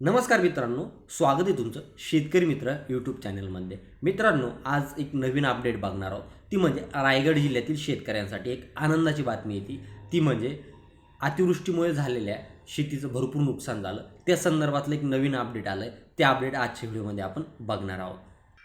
नमस्कार मित्रांनो स्वागत आहे तुमचं शेतकरी मित्र यूट्यूब चॅनलमध्ये. मित्रांनो आज एक नवीन अपडेट बघणार आहोत. ती म्हणजे रायगड जिल्ह्यातील शेतकऱ्यांसाठी एक आनंदाची बातमी येते. ती म्हणजे अतिवृष्टीमुळे झालेल्या शेतीचं भरपूर नुकसान झालं. त्या संदर्भातलं एक नवीन अपडेट आलं आहे ते अपडेट आजच्या व्हिडिओमध्ये आपण बघणार आहोत.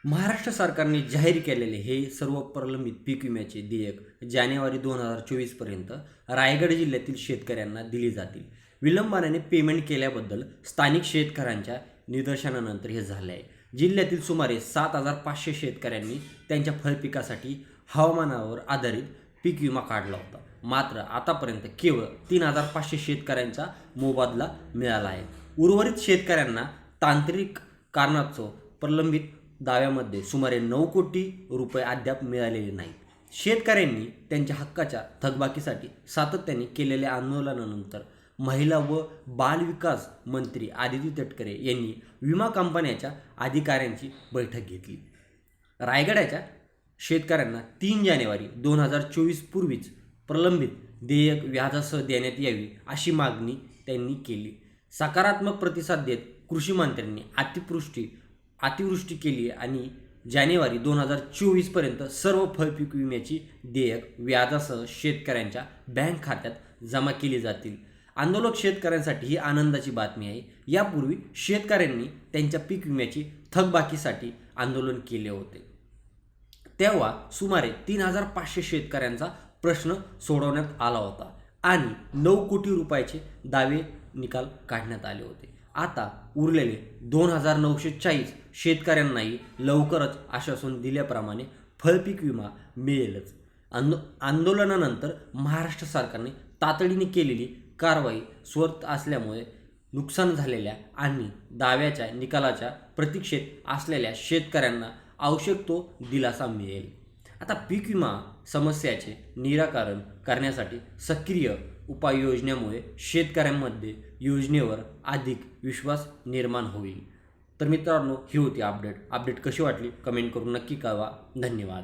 महाराष्ट्र सरकारने जाहीर केलेले हे सर्व प्रलंबित पीक विम्याचे देयक जानेवारी दोन हजार चोवीसपर्यंत रायगड जिल्ह्यातील शेतकऱ्यांना दिली जातील. विलंबाने पेमेंट केल्याबद्दल स्थानिक शेतकऱ्यांच्या निदर्शनानंतर हे झाले आहे जिल्ह्यातील सुमारे सात हजार पाचशे शेतकऱ्यांनी त्यांच्या फळपिकासाठी हवामानावर आधारित पीक विमा काढला होता. मात्र आतापर्यंत केवळ तीन हजार पाचशे शेतकऱ्यांचा मोबदला मिळाला आहे. उर्वरित शेतकऱ्यांना तांत्रिक कारणास्तव प्रलंबित दाव्यामध्ये सुमारे नऊ कोटी रुपये अद्याप मिळालेले नाहीत. शेतकऱ्यांनी त्यांच्या हक्काच्या थकबाकीसाठी सातत्याने केलेल्या आंदोलनानंतर महिला व बालविकास मंत्री आदिती तटकरे यांनी विमा कंपन्याच्या अधिकाऱ्यांची बैठक घेतली. रायगडाच्या शेतकऱ्यांना तीन जानेवारी दोन हजार चोवीस पूर्वीच प्रलंबित देयक व्याजासह देण्यात यावी अशी मागणी त्यांनी केली. सकारात्मक प्रतिसाद देत कृषी मंत्र्यांनी अतिवृष्टी अतिवृष्टी केली आणि जानेवारी दोन हजार चोवीसपर्यंत सर्व फळपीक विम्याची देयक व्याजासह शेतकऱ्यांच्या बँक खात्यात जमा केली जातील. आंदोलक शेतकऱ्यांसाठी ही आनंदाची बातमी आहे. यापूर्वी शेतकऱ्यांनी त्यांच्या पीक विम्याची थकबाकीसाठी आंदोलन केले होते. तेव्हा सुमारे तीन हजार पाचशे शेतकऱ्यांचा प्रश्न सोडवण्यात आला होता आणि नऊ कोटी रुपयाचे दावे निकाल काढण्यात आले होते. आता उरलेले दोन हजार नऊशे चाळीस शेतकऱ्यांनाही लवकरच आश्वासन दिल्याप्रमाणे फळपीक विमा मिळेलच. आंदो आंदोलनानंतर महाराष्ट्र सरकारने तातडीने केलेली कारवाई स्वत असल्यामुळे नुकसान झालेल्या आणि दाव्याच्या निकालाच्या प्रतीक्षेत असलेल्या शेतकऱ्यांना आवश्यक तो दिलासा मिळेल. आता पीक विमा समस्याचे निराकरण करण्यासाठी सक्रिय उपाययोजनेमुळे शेतकऱ्यांमध्ये योजनेवर अधिक विश्वास निर्माण होईल. तर मित्रांनो ही होती अपडेट. अपडेट कशी वाटली? कमेंट करून नक्की कळवा. धन्यवाद.